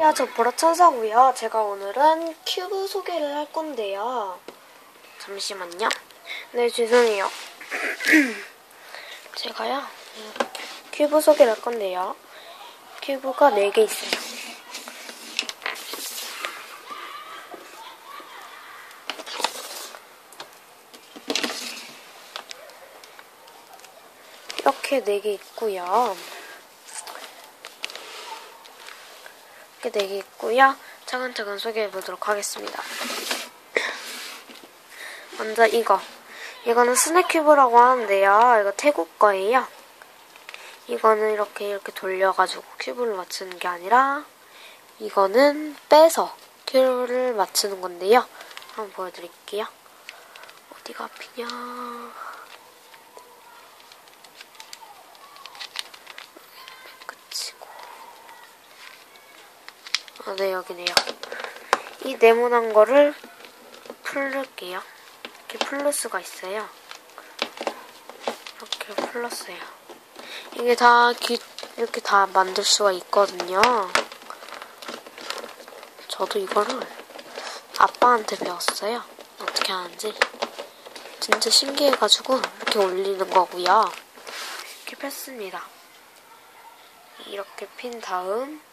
야, 저 보라천사고요. 제가 오늘은 큐브 소개를 할 건데요. 잠시만요. 네, 죄송해요. 제가요, 큐브 소개를 할 건데요. 큐브가 4개 있어요. 이렇게 4개 있고요. 이렇게 4개 있고요. 차근차근 소개해 보도록 하겠습니다. 먼저 이거. 이거는 스낵큐브라고 하는데요. 이거 태국 거예요. 이거는 이렇게 이렇게 돌려가지고 큐브를 맞추는 게 아니라 이거는 빼서 큐브를 맞추는 건데요. 한번 보여드릴게요. 어디가 앞이냐. 끝이고. 아, 네, 여기네요. 이 네모난 거를 풀을게요. 이렇게 수가 있어요. 이렇게 풀렀어요. 이게 다 기, 이렇게 다 만들 수가 있거든요. 저도 이거를 아빠한테 배웠어요. 어떻게 하는지. 진짜 신기해가지고 이렇게 올리는 거고요. 이렇게 폈습니다. 이렇게 핀 다음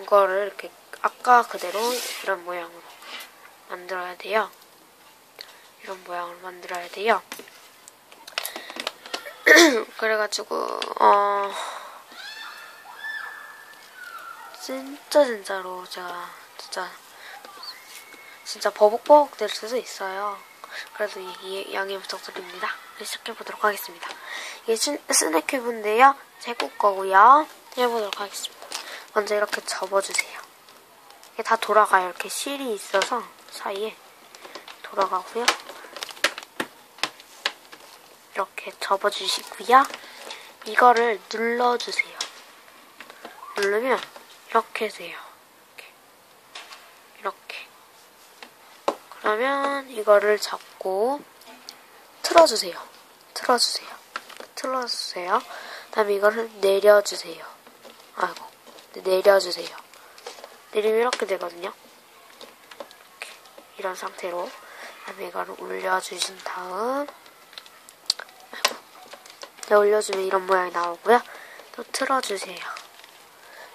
이거를 이렇게 아까 그대로 이런 모양으로 만들어야 돼요. 이런 모양으로 만들어야 돼요. 그래가지고 어 진짜 진짜로 제가 진짜 진짜 버벅버벅 될 수도 있어요. 그래도 이 양해 부탁드립니다. 시작해보도록 하겠습니다. 이게 스낵큐브인데요. 제국 거고요. 해보도록 하겠습니다. 먼저 이렇게 접어주세요. 이게 다 돌아가요. 이렇게 실이 있어서 사이에 돌아가고요. 이렇게 접어주시고요. 이거를 눌러주세요. 누르면 이렇게 돼요. 이렇게. 이렇게. 그러면 이거를 잡고 틀어주세요. 틀어주세요. 틀어주세요. 다음에 이거를 내려주세요. 아이고. 내려주세요. 내리면 이렇게 되거든요. 이런 상태로. 이거를 올려주신 다음. 네, 올려주면 이런 모양이 나오고요. 또 틀어주세요.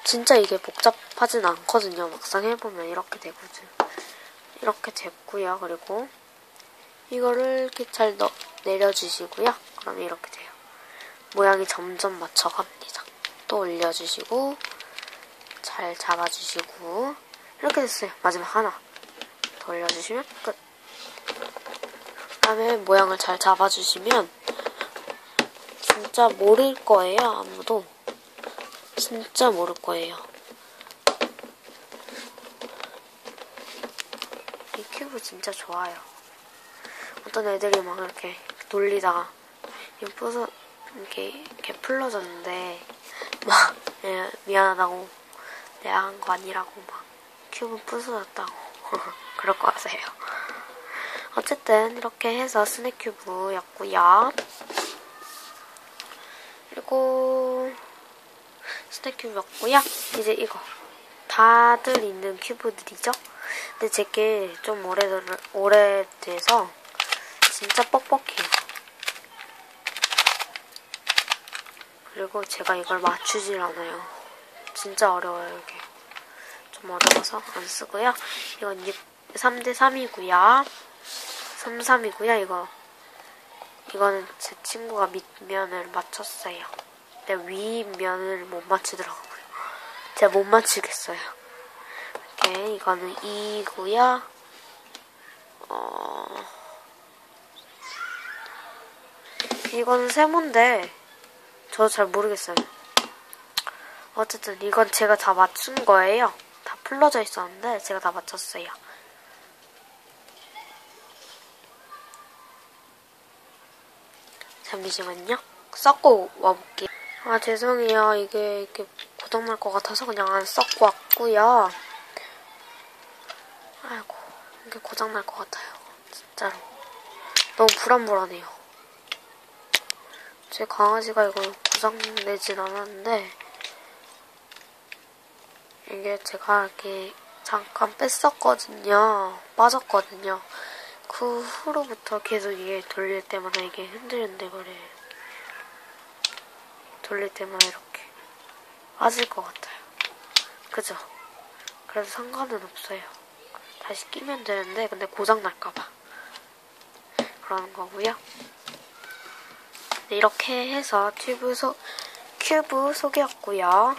진짜 이게 복잡하진 않거든요. 막상 해보면 이렇게 되거든. 이렇게 됐고요. 그리고 이거를 이렇게 잘 넣, 내려주시고요. 그럼 이렇게 돼요. 모양이 점점 맞춰갑니다. 또 올려주시고 잘 잡아주시고 이렇게 됐어요. 마지막 하나 더 올려주시면 끝. 다음에 모양을 잘 잡아주시면 진짜 모를 거예요. 아무도 진짜 모를 거예요. 이 큐브 진짜 좋아요. 어떤 애들이 막 이렇게 이렇게 이렇게 풀러졌는데 막 예, 미안하다고 내가 한거 아니라고 막 큐브 부서졌다고 그럴 거 같아요. 어쨌든 이렇게 해서 스낵큐브였고요. 그리고 스낵큐브였고요. 이제 이거 다들 있는 큐브들이죠. 근데 제게 좀 오래 오래돼서 진짜 뻑뻑해요. 그리고 제가 이걸 맞추질 않아요. 진짜 어려워요, 이게. 좀 어려워서 안 쓰고요. 이건 6, 3대 3이고요. 3, 3이고요, 이거. 이거는 제 친구가 밑면을 맞췄어요. 근데 윗면을 못 맞추더라고요. 제가 못 맞추겠어요. 이렇게, 이거는 2고요. 어... 이거는 세모인데, 저도 잘 모르겠어요. 어쨌든 이건 제가 다 맞춘 거예요. 다 풀러져 있었는데 제가 다 맞췄어요. 잠시만요. 섞고 와볼게요. 아 죄송해요. 이게 이렇게 고장날 것 같아서 그냥 안 섞고 왔고요. 아이고 이게 고장날 것 같아요. 진짜로. 너무 불안불안해요. 제 강아지가 이걸 고장내진 않았는데 이게 제가 이렇게 잠깐 뺐었거든요. 빠졌거든요. 그 후로부터 계속 이게 돌릴 때마다 이게 흔들흔들거려요. 돌릴 때마다 이렇게 빠질 것 같아요. 그죠? 그래서 상관은 없어요. 다시 끼면 되는데 근데 고장 날까봐 그러는 거고요. 네, 이렇게 해서 튜브 소, 큐브 속이었고요.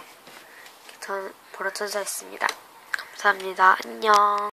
저는 보라천사였습니다. 감사합니다. 안녕.